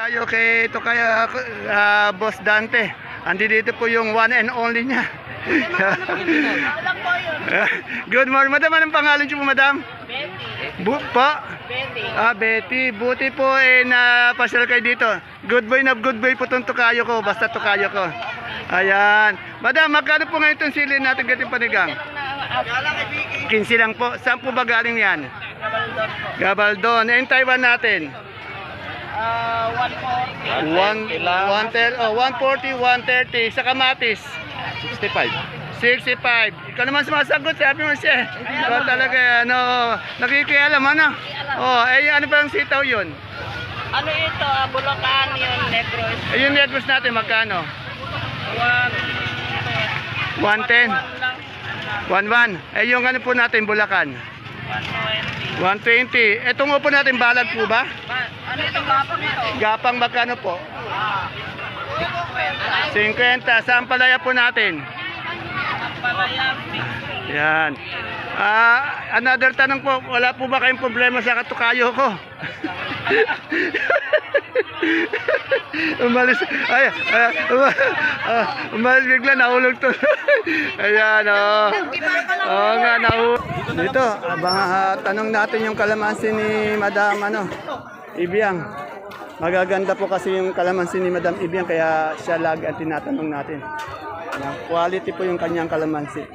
Tayo kay ito kaya ah, Boss Dante. Andi dito po yung one and only niya. Good morning, madam. Anong pangalan niyo po, madam? Betty. Bu pa? Betty. Ah, Betty. Buti po eh na pasyal kayo dito. Good boy na good boy po itong tukayo ko. Basta tukayo ko. Ayan. Madam, magkano po ngayon itong sili natin gating panigang? Kala kay Vicky. 15 lang po. Saan po ba galing yan? Gabaldon po. Gabaldon. Eh, Taiwan natin? Ah, 140. 1, 130, oh, 140, 130. Sa kamatis? 65. 65. Ikaw naman sumasagot, sabi mo siya. Ikaw talaga, ano, nakikialam, ano? Oh, eh, ano pa ang sitaw yun? Ano ito? Ah, Bulacan yun, Negros. Eh, yung negros natin, magkano? 1. 110? lang. 11. Eh, yung ano po natin, Bulacan? 120. 120. Etong upo natin, balag po ba? Ba, ito? Gapang magkano po? Ah. 50. Saan palaya po natin? Yan. Ah, another tanong po, wala po ba kayong problema sa katukayo ko? umalis, ay, ay uma- ah, umalis bigla, nahulog to. Ayan, oh. Oo nga, nahulog. Dito, abang ah, tanong natin yung kalamansi ni Madam, ano, Ibiang. Magaganda po kasi yung kalamansi ni Madam Ibiang, kaya siya lagi ang tinatanong natin. Yan, quality po yung kanyang kalamansi.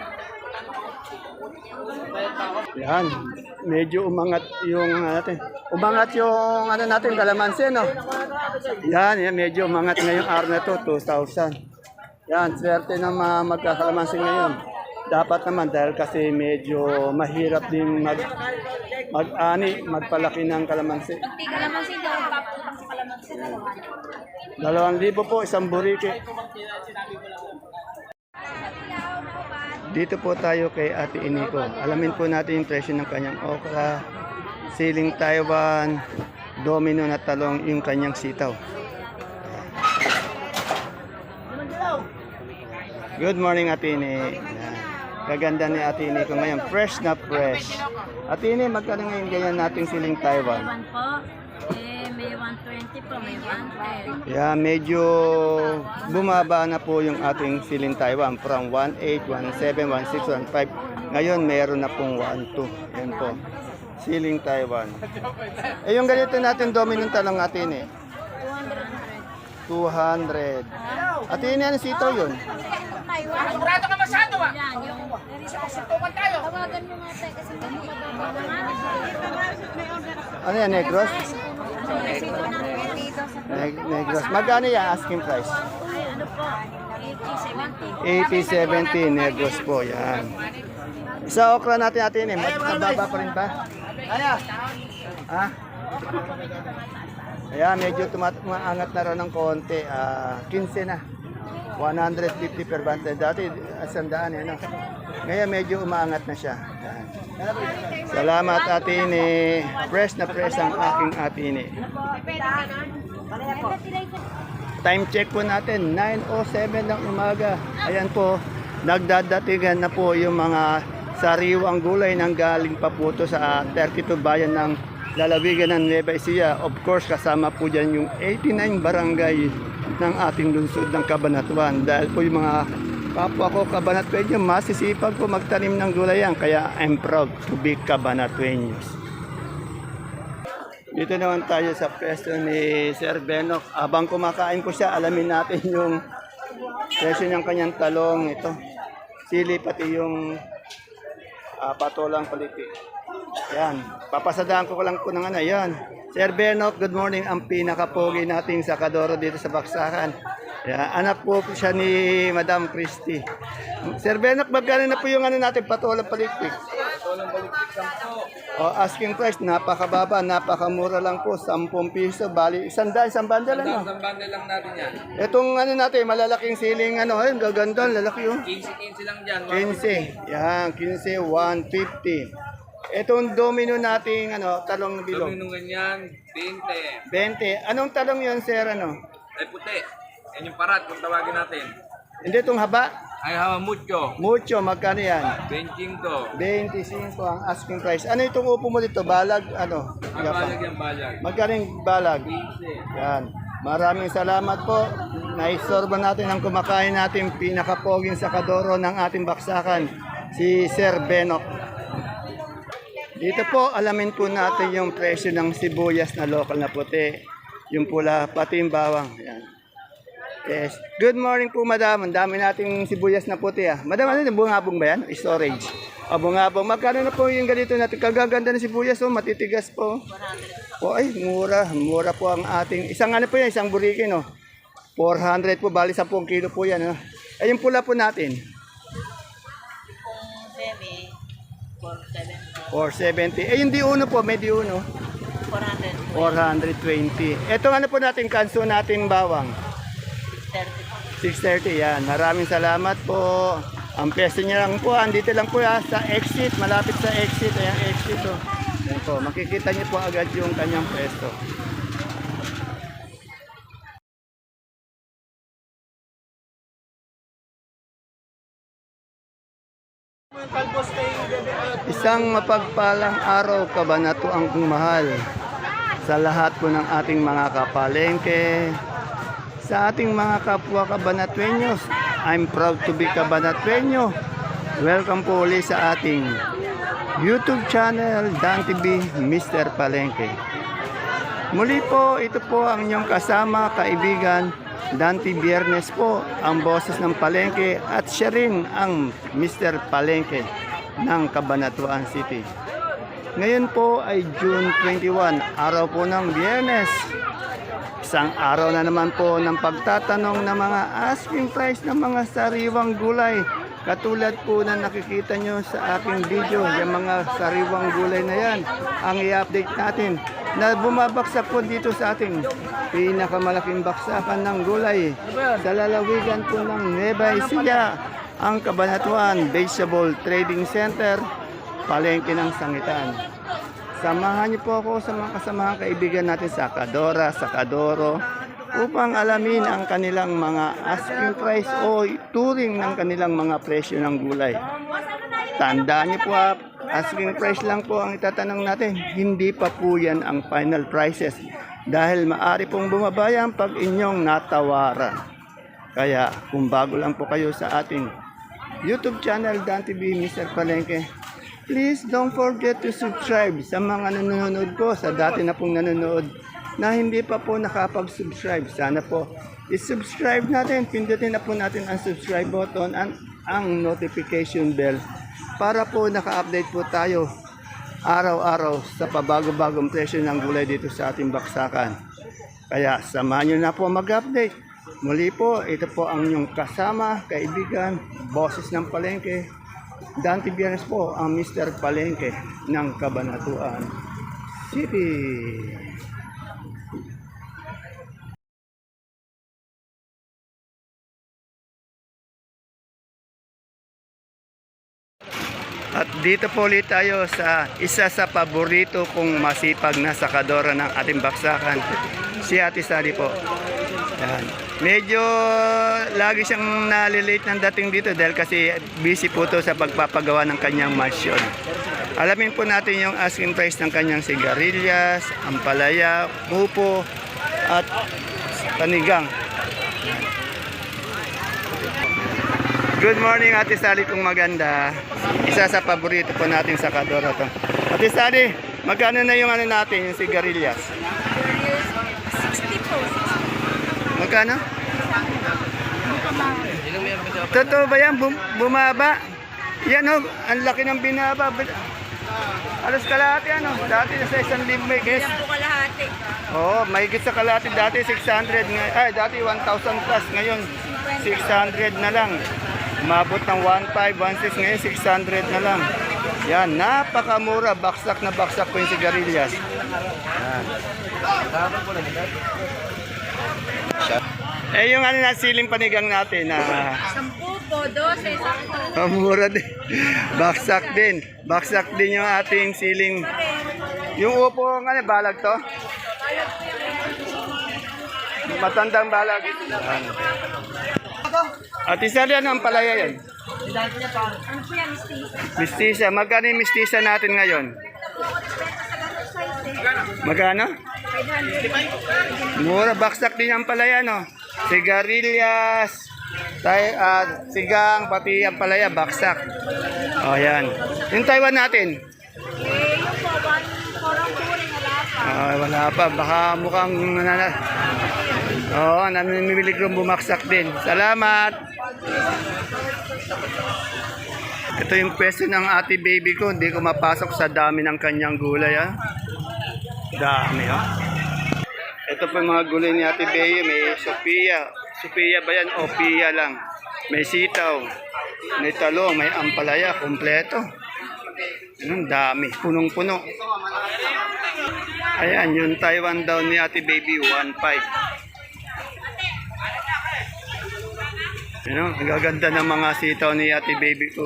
Yan. Medyo umangat yung ano natin. Umangat yung ano natin, kalamansi, no? Yan, yan, medyo umangat ngayong araw na to, 2,000. Yan, swerte ng mga magkakalamansi ngayon. Dapat naman dahil kasi medyo mahirap din mag mag-ani, magpalaki ng kalamansi. Di kalamansi daw, paputang sa kalamansi dalawa. Dalawang libo po, isang burike. Dito po tayo kay Ate Iniko. Alamin po natin yung presyo ng kanyang okra, siling Taiwan, domino na talong yung kanyang sitaw. Good morning Ate Ini. Kaganda ni Ate Iniko ngayon. Fresh na fresh. Ate Ini, magkano ngayon ganyan nating siling Taiwan? Po, eh, may 120 po, may 110. Yeah, medyo bumaba na po yung ating siling Taiwan from 1.8, 1.7, 1.6, 1.5. Ngayon meron na pong 1.2. Yan po. Siling Taiwan. Eh yung ganito natin dominant talong natin eh. 200. At yun yan, sitaw yun. Sigurado ka masyado ah! Yan, yung... tayo. Tawagan mo nga tayo kasi hindi na Ano yan, negros? Dito sa... Neg- negros. Magkano yan, asking price? Ay, ano po? 80, 70. 80, 70, negros po, yan. Sa okra natin natin eh, mababa pa rin ba? Ha? Ayan, medyo tumat umaangat na rin ng konti. Ah, 15 na. 150 per bante. Dati, asandaan eh, no? Ngayon, medyo umaangat na siya. Ayan. Salamat, Atine. Fresh na fresh ang aking Atine. Time check po natin, 9.07 ng umaga. Ayan po, nagdadatingan na po yung mga sariwang gulay ng galing pa po to sa 32 bayan ng lalawigan ng Nueva Ecija. Of course, kasama po dyan yung 89 barangay ng ating lungsod ng Cabanatuan. Dahil po yung mga kapwa ko Cabanatueño, masisipag po magtanim ng gulay yan. Kaya I'm proud to be Cabanatueños. Dito naman tayo sa pwesto ni Sir Benok. Abang kumakain ko siya, alamin natin yung presyo ng kanyang talong. Ito, sili pati yung ah, patolang paliti. Yan, papasadaan ko lang po ng ano, yan. Sir Benok, good morning. Ang pinakapogi nating sakadoro dito sa Baksakan. Yan, anak po siya ni Madam Christy. Sir Benok, magkano na po yung ano natin, patolang palitik? O, asking price, napakababa, napakamura lang po, 10 piso, bali, isang daan, isang bundle, ano? Isang bundle lang natin yan. Itong ano natin, malalaking siling, ano, ayun, gaganda, lalaki oh. 15-15 lang dyan. 15, yan, 15, 150. Itong domino nating, ano, talong bilog, Dominong ganyan, 20. 20. Anong talong yun, sir, ano? Ay puti. Yan yung parat kung tawagin natin. Hindi, itong haba, Ay hawa mucho. mucho, magkano yan? 25. 25 ang asking price. Ano itong upo mo dito, balag, ano? Ang balag yan balag. Magkano yung balag? 15. Yan. Maraming salamat po. Naisorba natin ang kumakain natin pinakapoging sakadoro ng ating baksakan, si Sir Benok. Dito po, alamin po natin yung presyo ng sibuyas na local na puti. Yung pula, pati yung bawang. Yan. Yes. Good morning po, madam. Ang dami nating sibuyas na puti ah. Madam, ano yung bungabong ba yan? Storage. O, bungabong. Magkano na po yung ganito natin? Kagaganda ng sibuyas, oh. Matitigas po. O, ay, mura. Mura po ang ating... Isang ano po yan? Isang burikin, oh. 400 po. Bali, 10 kilo po yan, oh. Ay, yung pula po natin. Semi, 470, 470. Eh, yung di-uno po. May di-uno. 400, 420. Ito ano po natin, kanso natin bawang. 30. 630 yan. Maraming salamat po. Ang pwesto niya lang po, andito lang po ha, sa exit, malapit sa exit. Ayan, exit oh. Ayan po, makikita niyo po agad yung kanyang pwesto. Isang mapagpalang araw kabanato ang mahal sa lahat po ng ating mga kapalengke, sa ating mga kapwa kabanatwenyos. I'm proud to be kabanatwenyo. Welcome po ulit sa ating YouTube channel, Dan TV, Mr. Palengke. Muli po, ito po ang inyong kasama, kaibigan, Dante Biernes po, ang boses ng Palengke at siya rin ang Mr. Palengke ng Cabanatuan City. Ngayon po ay June 21, araw po ng Biyernes. Isang araw na naman po ng pagtatanong ng mga asking price ng mga sariwang gulay. Katulad po na nakikita nyo sa aking video, yung mga sariwang gulay na yan, ang i-update natin na bumabaksak po dito sa ating pinakamalaking baksakan ng gulay sa lalawigan po ng Nueva Ecija, ang Cabanatuan Vegetable Trading Center, palengke ng Sangitan. Samahan niyo po ako sa mga kasamahan kaibigan natin sa Kadora, sa Kadoro upang alamin ang kanilang mga asking price o turing ng kanilang mga presyo ng gulay. Tandaan niyo po ha, asking price lang po ang itatanong natin. Hindi pa po yan ang final prices dahil maari pong bumaba yan pag inyong natawaran. Kaya kung bago lang po kayo sa ating YouTube channel Dan TV Mr. Palengke, please don't forget to subscribe sa mga nanonood ko, sa dati na pong nanonood na hindi pa po nakapag-subscribe. Sana po i-subscribe natin, pindutin na po natin ang subscribe button at ang notification bell para po naka-update po tayo araw-araw sa pabago-bagong presyo ng gulay dito sa ating baksakan. Kaya samahan nyo na po mag-update. Muli po, ito po ang inyong kasama, kaibigan, boses ng palengke. Dante Biernes po ang Mr. Palengke ng Cabanatuan City. At dito po ulit tayo sa isa sa paborito kong masipag na sakadora ng ating baksakan, si Ate Sally po. Yan. Medyo lagi siyang nalilate ng dating dito dahil kasi busy po to sa pagpapagawa ng kanyang mansyon. Alamin po natin yung asking price ng kanyang sigarilyas, ampalaya, pupo, at panigang. Good morning Ate Sally kung maganda. Isa sa paborito po natin sa Kadoro to. Ate Sally, magkano na yung ano natin, yung sigarilyas? 60 po. Magkano? Totoo ba yan? Bum- bumaba? Yan o, ang laki ng binaba. Ba- Alas kalahati ano, dati nasa isang libo may guess. po kalahati. Oo, oh, may sa kalahati dati 600, ngay- ay dati 1,000 plus, ngayon 600 na lang. Umabot ng 1,500, 1,600, ngayon 600 na lang. Yan, napakamura, baksak na baksak po yung sigarilyas. Yan. Eh yung ano na siling panigang natin na 10 po, 12, sakto. Ang mura din. Baksak din. Baksak din yung ating siling. Yung upo, ng ano, balag to? Matandang balag. Ano. At isa rin ang palaya yan. Ano po yan, Steve? Mistisa. Magkano yung mistisa natin ngayon? Magkano? Mura, baksak din ang palaya, no? Sigarilyas, tay, ah, sigang, pati ang palaya, baksak. O, yan. Yung Taiwan natin? Ah, wala pa. Baka mukhang nanana. Oo, namimili kong bumaksak din. Salamat! Ito yung pwesto ng ate baby ko. Hindi ko mapasok sa dami ng kanyang gulay. Ah. Dami, oh. Ito po mga gulay ni ate baby. May Sophia. Sophia ba yan? O Pia lang. May sitaw. May talong. May ampalaya. Kompleto. Ang dami. Punong-puno. Ayan, yung Taiwan daw ni ate baby. 1.5. Ano, ang gaganda ng mga sitaw ni ate baby ko.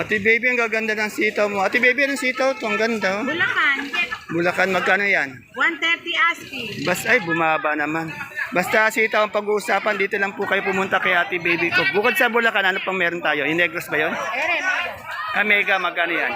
Ate baby, ang gaganda ng sitaw mo. Ate baby, anong sitaw to? Ang ganda. oh. Bulacan, Bulacan, magkano yan? 130 asking. Bas, ay, bumaba naman. Basta sitaw ang pag-uusapan, dito lang po kayo pumunta kay ate baby ko. Bukod sa Bulacan, ano pang meron tayo? Inegros ba yun? Ere, Ah, mega, magkano yan?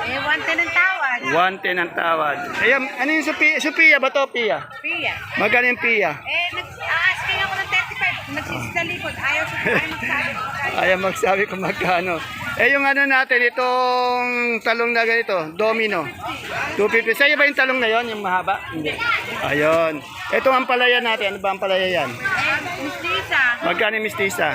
eh, 110 ang tawad. 110 ang tawad. Ayan, ano yung Sophia? Sophia ba to, Pia? Pia. Magkano yung Pia? Eh, nag-asking ako ng 35. Nagsisi sa likod. Ayaw ayaw magsabi. Ayaw magsabi kung magkano. Eh yung ano natin, itong talong na ganito, domino. 250. Sa'yo ba yung talong na yon yung mahaba? Hindi. Ayun. Ito ang palaya natin. Ano ba ang palaya yan? Eh, Miss Lisa, Magkano yung mistisa?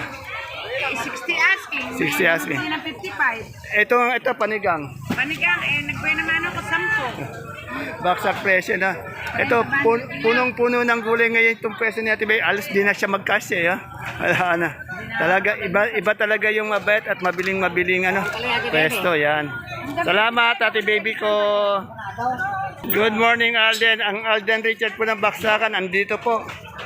eh, 60 asking. 60 asking. Hindi na 55. Ito, ito panigang. Panigang, eh, nagbuhay naman ako 10. Baksak presyo na. Ito, pun- punong-puno ng gulay ngayon itong presyo ni Ate Bay. Alas di na siya magkasya. Ya? Wala na. Talaga, iba, iba talaga yung mabait at mabiling-mabiling ano, pwesto. Yan. Salamat, Ate Baby ko. Good morning, Alden. Ang Alden Richard po ng Baksakan, andito po.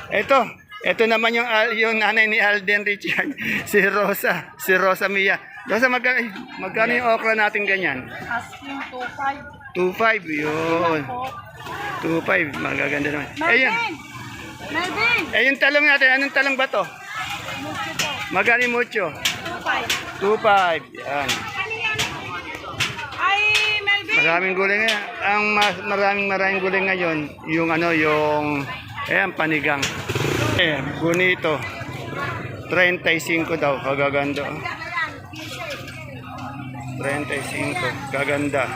Ito, ito naman yung, yung nanay ni Alden Richard. Si Rosa. Si Rosa Mia. Rosa, magka, magkano yung okra natin ganyan? Asking 25. 2.5 yun. 2.5, magaganda naman. Ayun, Melvin! eh yung talong natin, anong talong ba to? Magkano yung mucho? 25. 2.5, yan. Ay, Melvin! Maraming gulay ngayon. Ang mas, maraming maraming gulay ngayon, yung ano, yung, ayan, panigang. Eh, bonito. 35 daw, kagaganda. oh. 35, kaganda.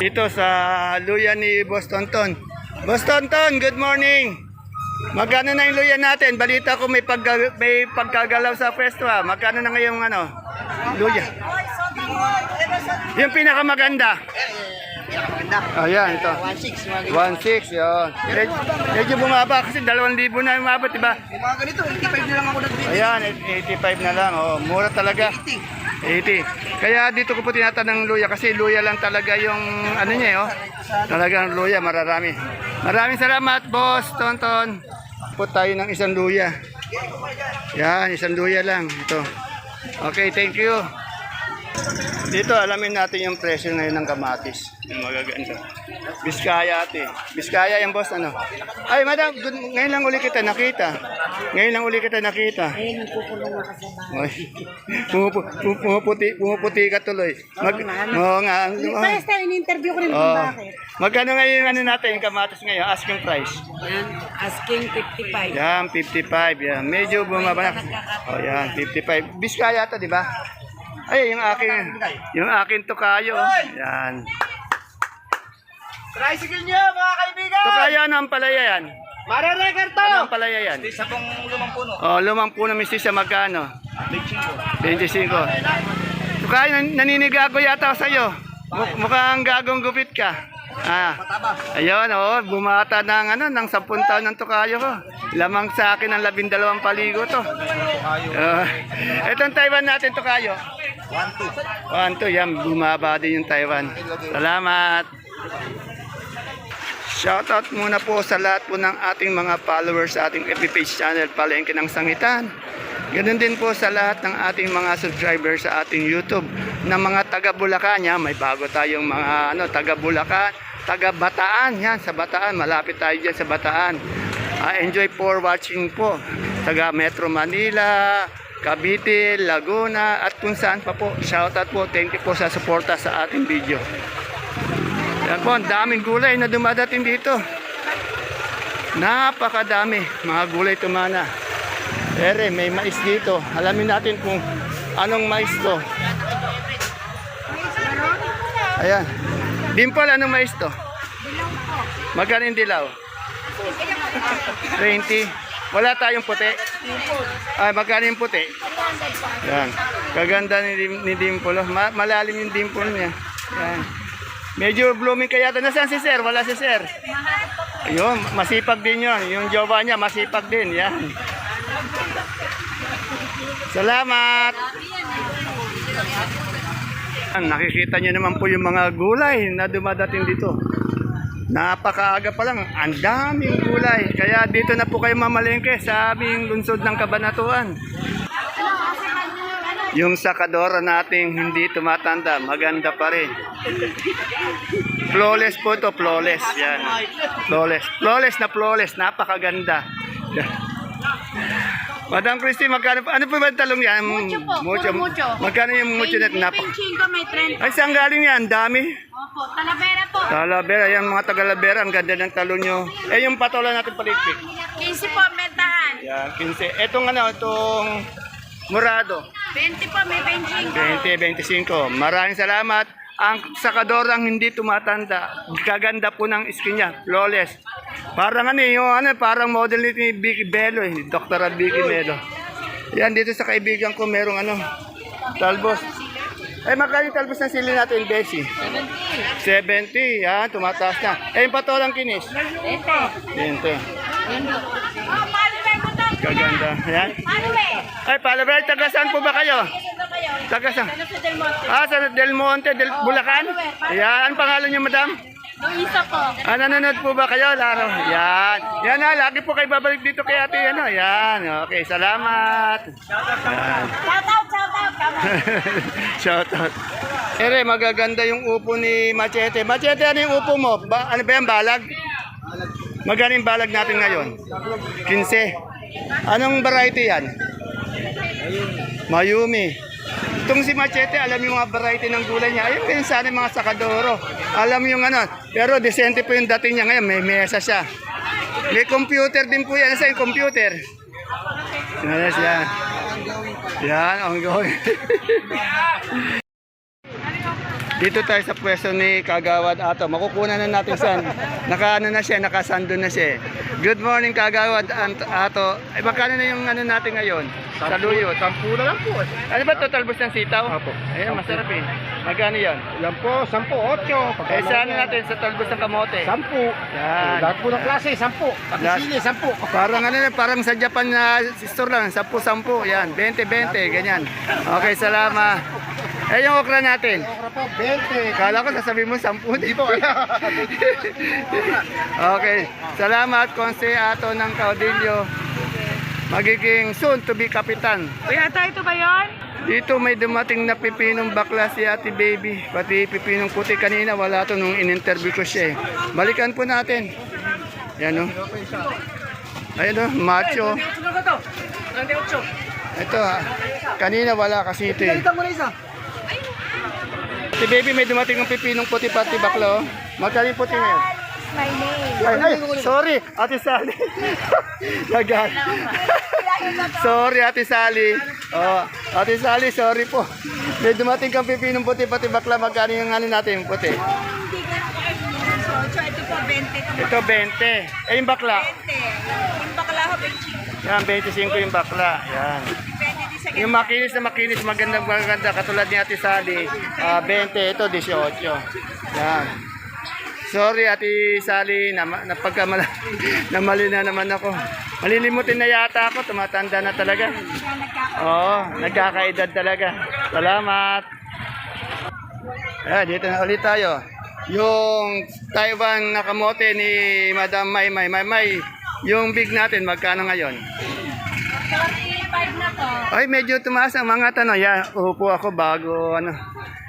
Dito sa luya ni Boss Tonton. Boss Tonton, good morning. Magkano na yung luya natin? Balita ko may, pagga, may pagkagalaw sa pwesto ha. Magkano na ngayong ano? Luya. Yung pinakamaganda. Ayan, ito. 1.6. 1.6, yun. Medyo, medyo bumaba kasi 2,000 na umabot, di ba? Yung mga ganito, 85 na lang ako nagbibigay. Ayan, 85 na lang. Oh, mura talaga. 80. Kaya dito ko po tinatanong luya kasi luya lang talaga yung ano niya, eh, oh. Talagang luya, mararami. Maraming salamat, boss, Tonton. Po tayo ng isang luya. Yan, isang luya lang. Ito. Okay, thank you. Dito, alamin natin yung presyo ngayon ng kamatis. Magaganda. Biskaya ate. Biskaya yung boss, ano? Ay, madam, ngayon lang uli kita nakita. Ngayon lang uli kita nakita. Ay, nagpupunong ako sa bahay. Pumupu- pu- pumuputi, pumuputi ka tuloy. Mag, oo nga. ang- Parehas tayo, in-interview ko rin kung Oo. bakit. Magkano ngayon yung ano natin, yung kamatis ngayon? Asking price. Yan, asking 55. Yan, 55. Yan. Medyo bumaba na. O yan, 55. Biskaya to, di ba? Ay, yung akin, yung akin tukayo. Yan. Tricycle nyo, mga kaibigan! Tukayo, ano ang palaya yan? Mareregar to! Ano ang palaya yan? Isa pong lumang puno. Oh, lumang puno mistis siya magkano? 25. Tukayo, nan- naninigago yata ako sa'yo. Muk- mukhang gagong gupit ka. Ah. Ayun, oh, bumata ng ano, ng 10 taon ng tukayo ko. Lamang sa akin ng 12 paligo to. Uh, itong Taiwan natin tukayo. 1 2. 1 2, yan, bumaba din yung Taiwan. Salamat. Shoutout muna po sa lahat po ng ating mga followers sa ating FB page channel, Palengke ng Sangitan. Ganun din po sa lahat ng ating mga subscribers sa ating YouTube na mga taga Bulacan. Yan, may bago tayong mga ano, taga Bulacan, taga Bataan. Yan, sa Bataan. Malapit tayo dyan sa Bataan. Ah, enjoy for watching po. Taga Metro Manila, Cavite, Laguna, at kung saan pa po. Shoutout po. Thank you po sa suporta sa ating video. Yan po, ang daming gulay na dumadating dito. Napakadami mga gulay tumana. Ere, may mais dito. Alamin natin kung anong mais to. Ayan. Dimple, anong mais to? Magkano yung dilaw? 20. Wala tayong puti. Ay, magkano yung puti? Yan. Kaganda ni, ni Dimple. oh. Ma- malalim yung dimple niya. Yan. Medyo blooming kaya ito. Nasaan si Sir? Wala si Sir. Ayun, masipag din yun. Yung jowa niya, masipag din. Yan. Salamat! Nakikita niyo naman po yung mga gulay na dumadating dito. Napakaaga pa lang, ang daming gulay. Kaya dito na po kayo mamalengke sa aming lungsod ng Kabanatuan. Yung sakadora nating hindi tumatanda, maganda pa rin. Flawless po to, flawless. Yan. Flawless. Flawless na flawless, napakaganda. Madam Christy, magkano? Ano po ba ang talong yan? Mucho po, puro mucho. Magkano yung mucho na May napak? 25, may 30. Ay, saan galing yan? Dami. Opo, Talavera po. Talavera, yan mga taga-Lavera, ang ganda ng talong nyo. Eh, yung patola natin palikpik. 15 po, mentahan. Yan, 15. Etong ano, itong murado. 20 po, may 25. 20, 25. Maraming salamat. Ang sakador ang hindi tumatanda. Kaganda po ng skin niya. Flawless. Parang ano eh, yung ano, parang model ni Vicky Bello eh. Dr. Vicky Bello. Yan, dito sa kaibigan ko merong ano, talbos. Eh, magkano yung talbos ng sili natin, Besi? 70. 70, yan, tumataas na. Eh, yung patolang kinis? 20. 20. 20. Gaganda. Ayan. Ay, Palabra, taga saan po ba kayo? Taga saan? Ah, sa Del Monte, Del Bulacan? Ayan, ang pangalan niyo, madam? Luisa po. Ah, nanonood po ba kayo, Laro? Yan. Yan na, lagi po kayo babalik dito kay ate. Ano? Yan, yan. Okay, salamat. Yan. Shout out, shout out. shout out. Ere, magaganda yung upo ni Machete. Machete, ano yung upo mo? Ba ano ba yan, balag? Magaling balag natin ngayon? 15. Anong variety yan? Mayumi. Itong si Machete, alam yung mga variety ng gulay niya. Ayun din sana yung mga sakadoro. Alam yung ano. Pero decente po yung dating niya ngayon. May mesa siya. May computer din po yan. Sa yung computer? Yes, yan. Yan, ongoing. Dito tayo sa pwesto ni Kagawad Ato. Makukunan na natin saan. Naka ano na siya, nakasando na siya. Good morning Kagawad Ato. Ay magkano na yung ano natin ngayon? Sa luyo. Sampu na lang po. Ano ba to talbos ng sitaw? Apo. Ayan, masarap eh. Magkano yan? Yan po, sampu, otso. Eh sa ano natin sa talbos ng kamote? Sampu. Yan. Lahat po ng klase, sampu. Pati Lahat. sili, sampu. Parang ano na, parang sa Japan na store lang, 10-10, yan, 20-20, ganyan. Okay, salamat. Eh, yung okra natin. Okra po, 20. Kala ko sasabihin mo 10 dito. okay. Salamat, Konse Ato ng Caudillo. Magiging soon to be kapitan. Kuya, ito ba yon? Dito may dumating na pipinong bakla si Ate Baby. Pati pipinong puti kanina, wala to nung in-interview ko siya eh. Balikan po natin. Yan o. Ayan o, macho. Ito ha. Kanina wala kasi ito eh. mo na isa. Si baby may dumating ng pipinong puti pati bakla oh. Magkano yung puti ngayon? My name. Ay, ay, sorry, Ate Sally. Nagal. sorry, Ate Sally. Oh, Ate Sally, sorry po. May dumating kang pipinong puti pati bakla. Magkano yung ano natin yung puti? Na Ito po, 20. Ito 20. Eh yung bakla? 20. Yung bakla ho, 25. Yan, 25 yung bakla. Yan. Yung makinis na makinis, magandang maganda, katulad ni Ate Sally, ah, 20, ito 18. Yan. Sorry Ate Sally, na, napagkamala, namali na naman ako. Malilimutin na yata ako, tumatanda na talaga. Oo, nagkakaedad talaga. Salamat. Ah, dito na ulit tayo. Yung Taiwan na kamote ni Madam May May May May, yung big natin, magkano ngayon? 45 na to. Ay, medyo tumaas ang mga tanong. Yan, upo ako bago ano.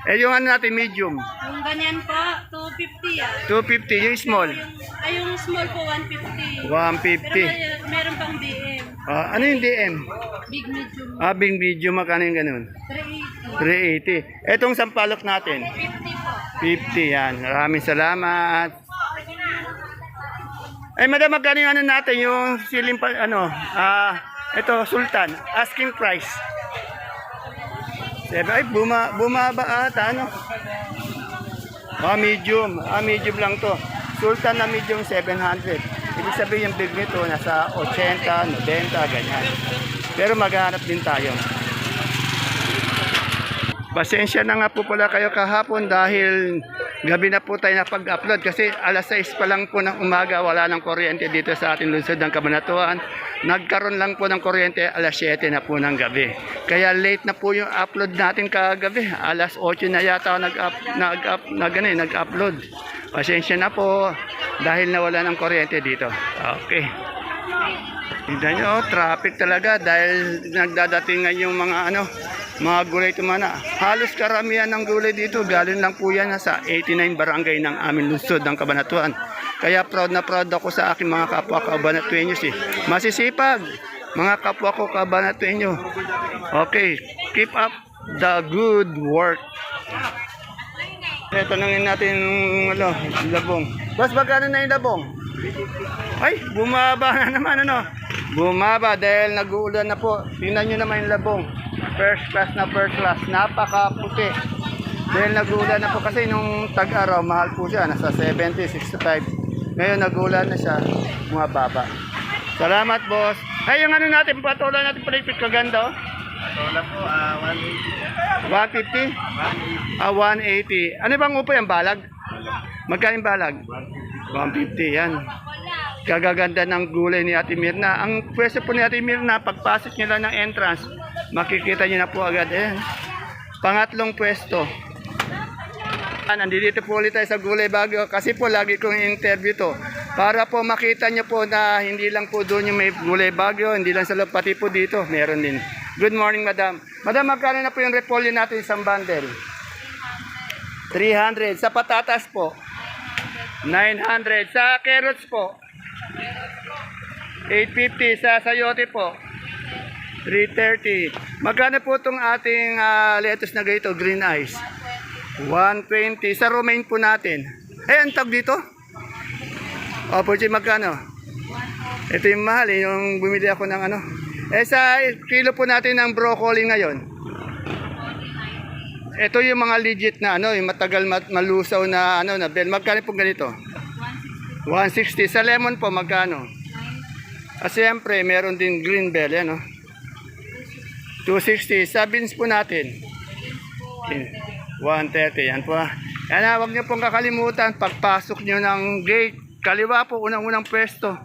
Eh, yung ano natin, medium. Yung ganyan po, 250 yan. 250 yung small. Ay, yung small po, 150. 150. Pero may, meron pang BM. Ah, ano yung DM? Big medium. Ah, bing video, magkano yung ganun? 380. 380. Etong sampalok natin. 50 po. 50 yan. Maraming salamat. Ay, madam, magkano yung ano natin, yung siling pa, ano, ah, ito, Sultan, asking price. Sabi, ay, buma, bumaba ata, ano? Ah, medium. Ah, medium lang to. Sultan na medium, 700. Ibig sabihin yung big nito, nasa 80, 90, ganyan. Pero maghanap din tayo. Pasensya na nga po pala kayo kahapon dahil gabi na po tayo napag-upload kasi alas 6 pa lang po ng umaga wala ng kuryente dito sa ating lungsod ng Kabanatuan. Nagkaroon lang po ng kuryente alas 7 na po ng gabi. Kaya late na po yung upload natin kagabi. Alas 8 na yata nag-up, nag-up, nag, ano eh, nag-upload. Pasensya na po dahil nawala ng kuryente dito. Okay. Tignan nyo, oh, traffic talaga dahil nagdadatingan yung mga ano, mga gulay tumana. Halos karamihan ng gulay dito, galing lang po yan sa 89 barangay ng aming lungsod ng Kabanatuan. Kaya proud na proud ako sa aking mga kapwa Kabanatuenyos eh. Masisipag, mga kapwa ko Kabanatuenyo. Okay, keep up the good work. Eh, tanungin natin yung ano, labong. Boss, magkano na yung labong? Ay, bumaba na naman ano. Bumaba dahil nag-uulan na po. Tingnan nyo naman yung labong. First class na first class. Napakaputi. Dahil nag-uulan na po kasi nung tag-araw, mahal po siya. Nasa 70, 65. Ngayon nag-uulan na siya. Bumababa. Salamat, boss. Ay, yung ano natin, patulan natin paligpit kaganda, oh. Wala po, ah, 150? Ah, 180. Ano bang upo yung balag? Magkano balag? 150, yan. Kagaganda ng gulay ni Ate Mirna. Ang pwesto po ni Ate Mirna, pagpasok niyo lang ng entrance, makikita niyo na po agad. Eh. Pangatlong pwesto. Ah, Nandito po ulit tayo sa Gulay Bagyo kasi po lagi kong interview to para po makita niyo po na hindi lang po doon yung may Gulay Bagyo, hindi lang sa loob, pati po dito meron din. Good morning, madam. Madam, magkano na po yung repolyo natin isang bundle? 300. Sa patatas po? 900. Sa carrots po? 850. Sa sayote po? 330. Magkano po itong ating ah, lettuce na ganito, green ice? 120. Sa romaine po natin. Eh, ang tag dito? O, po magkano? Ito yung mahal, eh, yung bumili ako ng ano. Eh, sa kilo po natin ng broccoli ngayon. Ito yung mga legit na ano, yung matagal mat malusaw na ano na bell. Magkano po ganito? 160. Sa lemon po magkano? Ah, siyempre, meron din green bell, yan, no? 260. Sa beans po natin. 130. Yan po. ah. Yan na, huwag niyo pong kakalimutan. Pagpasok niyo ng gate, kaliwa po, unang-unang pwesto.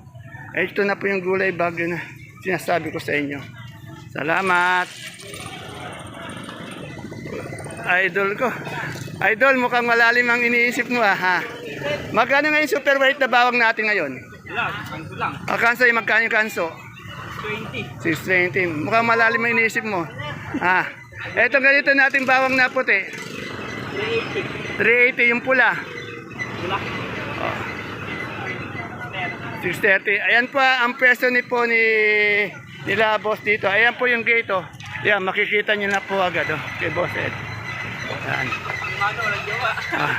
Eh, ito na po yung gulay bagyo na sinasabi ko sa inyo. Salamat. Idol ko. Idol, mukhang malalim ang iniisip mo ah, ha. Magkano ngayon super white na bawang natin ngayon? Lang, kanto lang. Ah, kanso, yung magkano yung kanso? 20. 620. Mukhang malalim ang iniisip mo. Ah, eto ganito natin bawang na puti. 380 yung pula. Oh. 630. Ayan pa ang pwesto ni po ni nila boss dito. Ayan po yung gate oh. Yan, makikita niyo na po agad oh, kay Boss Ed. Ayan. Ah,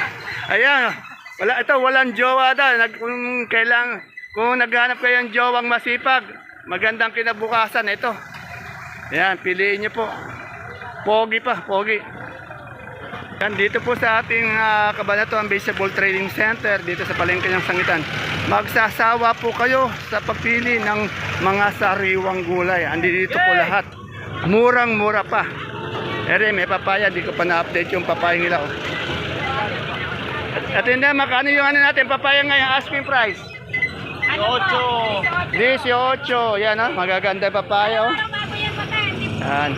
ayan. Wala, ito, walang jowa daw. Nag, kung kailang, kung naghanap kayo ng jowang masipag, magandang kinabukasan, ito. Ayan, piliin niyo po. Pogi pa, pogi. Yan, dito po sa ating uh, Kabanatuan Baseball Trading Center, dito sa Palengke ng Sangitan. Magsasawa po kayo sa pagpili ng mga sariwang gulay. Andi dito po lahat. Murang-mura pa. Ere, may papaya. Di ko pa na-update yung papaya nila. Oh. At, at hindi, makano yung ano natin, papaya ngayon, asking price? 18. 18. Yan, oh, magaganda yung papaya. Oh. Yan.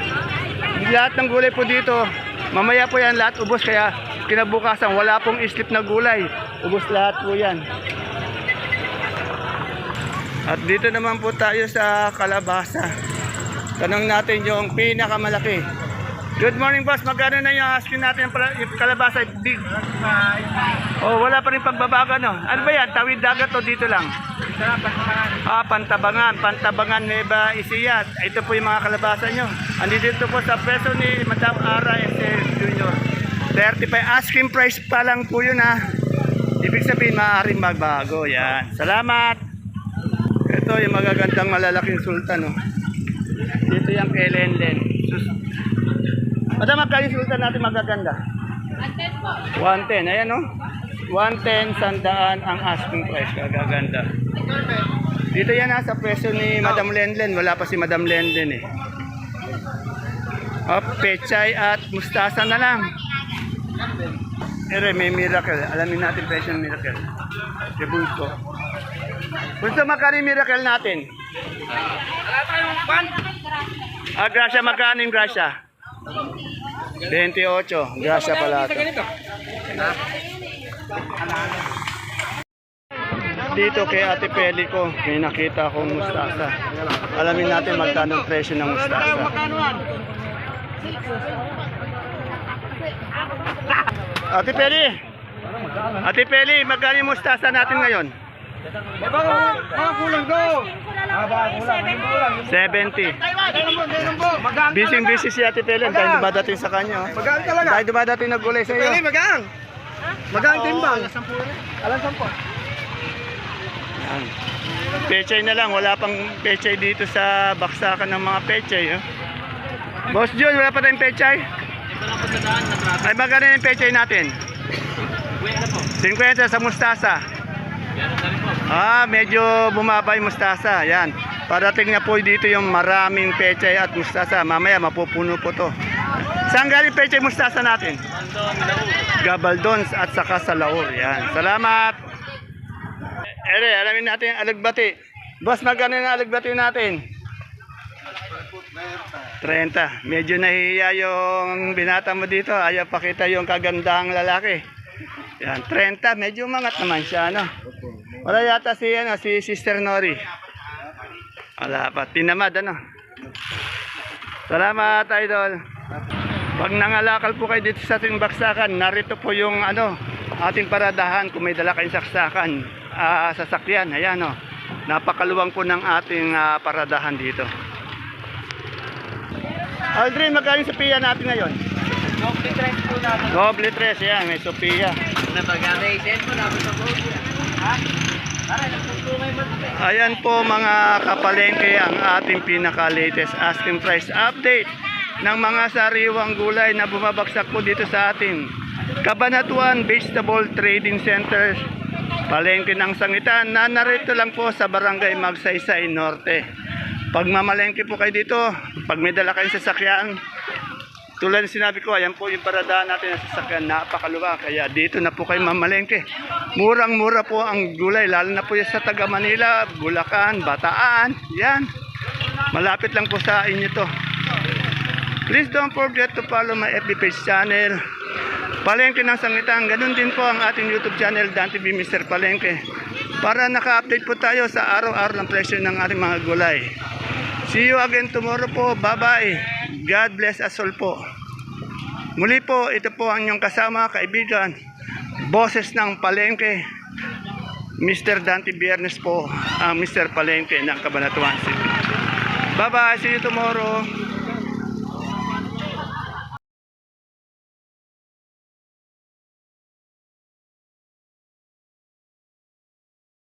Lahat ng gulay po dito, mamaya po yan lahat ubos kaya kinabukasan wala pong islip na gulay. Ubos lahat po yan. At dito naman po tayo sa kalabasa. Tanong natin yung pinakamalaki. Good morning boss, magkano na yung asking natin yung kalabasa? Big. Oh, wala pa rin pagbabago no. Ano ba yan? Tawid dagat o dito lang? Ah, Pantabangan. Pantabangan Nueva Ecija. Ito po yung mga kalabasa nyo. Andito po sa peso ni Madam Ara S. Jr. 35 asking price pa lang po yun ha. Ibig sabihin, maaaring magbago. Yan. Salamat. Ito yung magagandang malalaking sultan. Oh. Dito yung kay Lenlen. Madam, magkano yung sultan natin magaganda? 110. Ayan oh. 110 sandaan ang asking price. Kagaganda. Dito yan ha, sa presyo ni Madam Lenlen. Wala pa si Madam Lenlen eh. Oh, pechay at mustasa na lang. Ere, may miracle. Alamin natin presyo ng miracle. Bunso, magkano yung miracle natin? Ah, grasya, magkano yung grasya? 28. Grasya pala ito. Dito kay Ate Peli ko, may nakita akong mustasa. Alamin natin magkano presyo ng mustasa. Ate Peli! Ate Peli, magkano yung mustasa natin ngayon? Mga kulang do. 70. Busy busy si Ate Peli. Dahil dumadating sa kanya. oh. Magaan talaga. Dahil dumadating na gulay sa Pwede iyo. magaan. Magaan timbang. Alam sampo. Yan. Pechay na lang. Wala pang pechay dito sa baksakan ng mga pechay. Oh. Boss John, wala pa tayong pechay? Ay, magkano yung pechay natin? 50 sa mustasa. Ah, medyo bumaba yung mustasa. Yan. Parating na po dito yung maraming pechay at mustasa. Mamaya mapupuno po to. Saan galing pechay mustasa natin? Gabaldons at saka sa Laur. Yan. Salamat. Ere, alamin natin ang alagbati. Boss, magkano na alagbati natin? 30. Medyo nahihiya yung binata mo dito. Ayaw pakita yung kagandahang lalaki. Yan, 30. Medyo mangat naman siya, no? Wala yata si, ano, si Sister Nori. Wala pa. Tinamad, ano? Salamat, Idol. Pag nangalakal po kayo dito sa ating baksakan, narito po yung ano, ating paradahan kung may dala kayong saksakan, ah, sasakyan. Ayan, oh. Napakaluwang po ng ating ah, paradahan dito. Aldrin, magkano yung Sophia natin ngayon? Doble tres yan, may Sophia. Ayan po mga kapalengke ang ating pinaka-latest asking price update ng mga sariwang gulay na bumabagsak po dito sa ating Kabanatuan Vegetable Trading Center Palengke ng Sangitan na narito lang po sa Barangay Magsaysay Norte. Pag mamalengke po kayo dito, pag may dala kayong sasakyan, tulad ng sinabi ko, ayan po yung paradaan natin sa sasakyan, napakaluwa. Kaya dito na po kayo mamalengke. Murang-mura po ang gulay, lalo na po yung sa taga Manila, Bulacan, Bataan. Yan. Malapit lang po sa inyo to. Please don't forget to follow my FB page channel. Palengke ng Sangitan. Ganun din po ang ating YouTube channel, Dan TV Mr. Palengke. Para naka-update po tayo sa araw-araw ng presyo ng ating mga gulay. See you again tomorrow po. Bye-bye. God bless us all po. Muli po, ito po ang inyong kasama, kaibigan, boses ng Palengke. Mr. Dante Biernes po, ang Mr. Palengke ng Cabanatuan City. Bye-bye. See you tomorrow.